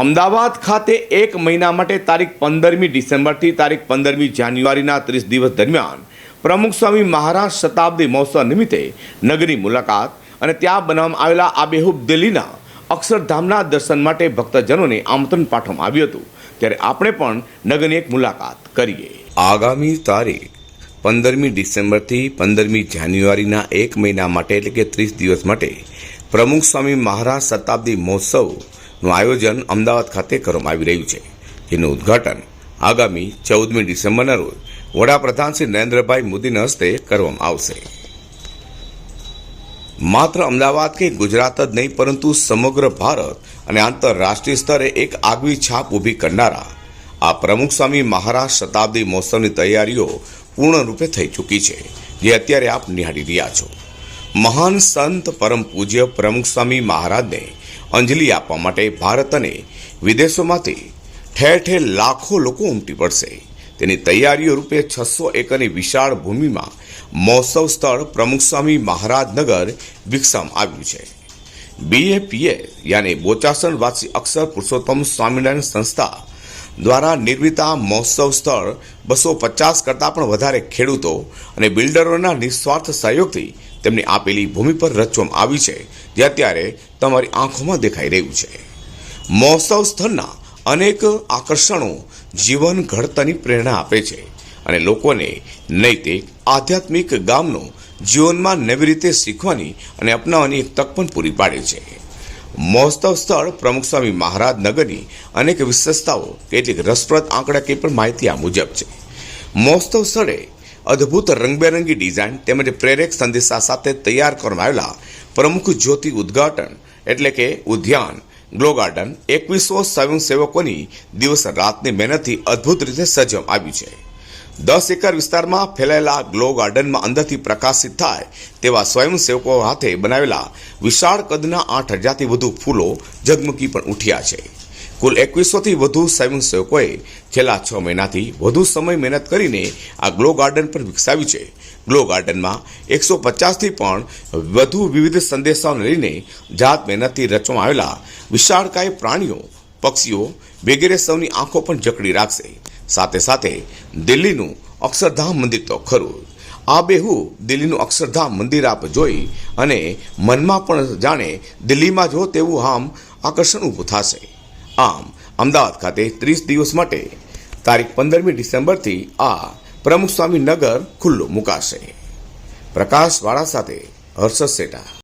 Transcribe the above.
અમદાવાદ ખાતે એક મહિના માટે તારીખ પંદરમી ડિસેમ્બરથી તારીખ પંદરમી જાન્યુઆરીના ત્રીસ દિવસ દરમિયાન પ્રમુખ સ્વામી મહારાજ શતાબ્દી મહોત્સવ નિમિત્તે નગરની મુલાકાત અને ત્યાં બનાવવામાં આવેલા આબેહૂબ દિલ્હીના અક્ષરધામના દર્શન માટે ભક્તજનોને આમંત્રણ પાઠવવામાં આવ્યું હતું. ત્યારે આપણે પણ નગરની એક મુલાકાત કરીએ. આગામી તારીખ પંદરમી ડિસેમ્બરથી પંદરમી જાન્યુઆરીના એક મહિના માટે એટલે કે ત્રીસ દિવસ માટે પ્રમુખ સ્વામી મહારાજ શતાબ્દી મહોત્સવનું આયોજન અમદાવાદ ખાતે કરવામાં આવી રહ્યું છે. જેનું ઉદ્ઘાટન આગામી ચૌદમી ડિસેમ્બરના રોજ વડાપ્રધાન શ્રી નરેન્દ્રભાઈ મોદીના હસ્તે કરવામાં આવશે. માત્ર અમદાવાદ કે ગુજરાત જ નહીં, પરંતુ સમગ્ર ભારત અને આંતરરાષ્ટ્રીય સ્તરે એક આગવી છાપ ઊભી કરનારા આ પ્રમુખ સ્વામી મહારાજ શતાબ્દી મહોત્સવની તૈયારીઓ પૂર્ણરૂપે થઈ ચૂકી છે, જે અત્યારે આપ નિહાળી રહ્યા છો. મહાન સંત પરમ પૂજ્ય પ્રમુખ સ્વામી મહારાજને અંજલિ આપવા માટે ભારત અને વિદેશોમાંથી ઠેર ઠેર લાખો લોકો ઉમટી પડશે. તેની તૈયારીઓ રૂપે છસો એકરની વિશાળ ભૂમિમાં મહોત્સવ સ્થળ પ્રમુખસ્વામી મહારાજનગર મહારાજ વિકસાવવામાં આવ્યું છે. બીએપીએ યાની બોચાસણ વાસી અક્ષર પુરુષોત્તમ સ્વામિનારાયણ સંસ્થા દ્વારા નિર્મિત મહોત્સવ સ્થળ બસો પચાસ કરતાં પણ વધારે ખેડૂતો અને બિલ્ડરોના નિસ્વાર્થ સહયોગથી તેમની આપેલી ભૂમિ પર રચવામાં આવી છે, જે અત્યારે તમારી આંખોમાં દેખાઈ રહ્યું છે. મહોત્સવ સ્થળના અનેક આકર્ષણો જીવન ઘડતરની પ્રેરણા આપે છે અને લોકોને નૈતિક, આધ્યાત્મિક ગામનો જીવનમાં નવી રીતે શીખવાની અને અપનાવવાની એક તક પણ પૂરી પાડે છે. મહોત્સવ સ્થળ પ્રમુખ સ્વામી મહારાજ નગરની અનેક વિશેષતાઓ, કેટલીક રસપ્રદ આંકડાકીય પણ માહિતી આ મુજબ છે. મહોત્સવ સ્થળે અદ્ભુત રંગબેરંગી ડિઝાઇન તેમજ પ્રેરક સંદેશા સાથે તૈયાર કરવામાં આવેલા પ્રમુખ જ્યોતિ ઉદ્ઘાટન એટલે કે ઉદ્યાન, ગ્લો ગાર્ડન, એકવીસો સ્વયંસેવકોની દિવસ રાતની મહેનતથી અદ્ભુત રીતે સજમ આવ્યું છે. દસ એકર વિસ્તારમાં ફેલાયેલા ગ્લો ગાર્ડનમાં અંદરથી પ્રકાશિત થાય તેવા સ્વયંસેવકો હાથે બનાવેલા વિશાળ કદના આઠ હજારથી વધુ ફૂલો ઝગમગી પણ ઉઠ્યા છે. કુલ એકવીસોથી વધુ સ્વયંસેવકોએ છેલ્લા છ મહિનાથી વધુ સમય મહેનત કરીને આ ગ્લો ગાર્ડન પર વિકસાવ્યું છે. ગ્લો ગાર્ડનમાં એકસો પચાસથી પણ વધુ વિવિધ સંદેશાઓને લઈને જાત મહેનતથી રચવામાં આવેલા વિશાળકાય પ્રાણીઓ, પક્ષીઓ વગેરે સૌની આંખો પણ જકડી રાખશે. સાથે સાથે દિલ્હીનું અક્ષરધામ મંદિર તો ખરું આ બેહુ દિલ્હીનું અક્ષરધામ મંદિર આપ જોઈ અને મનમાં પણ જાણે દિલ્હીમાં જો તેવું આમ આકર્ષણ ઊભું થશે. આમ, અમદાવાદ ખાતે ત્રીસ દિવસ માટે તારીખ પંદરમી ડિસેમ્બરથી આ પ્રમુખ નગર ખુલ્લું મુકાશે. પ્રકાશવાળા સાથે હર્ષદ સેઠા.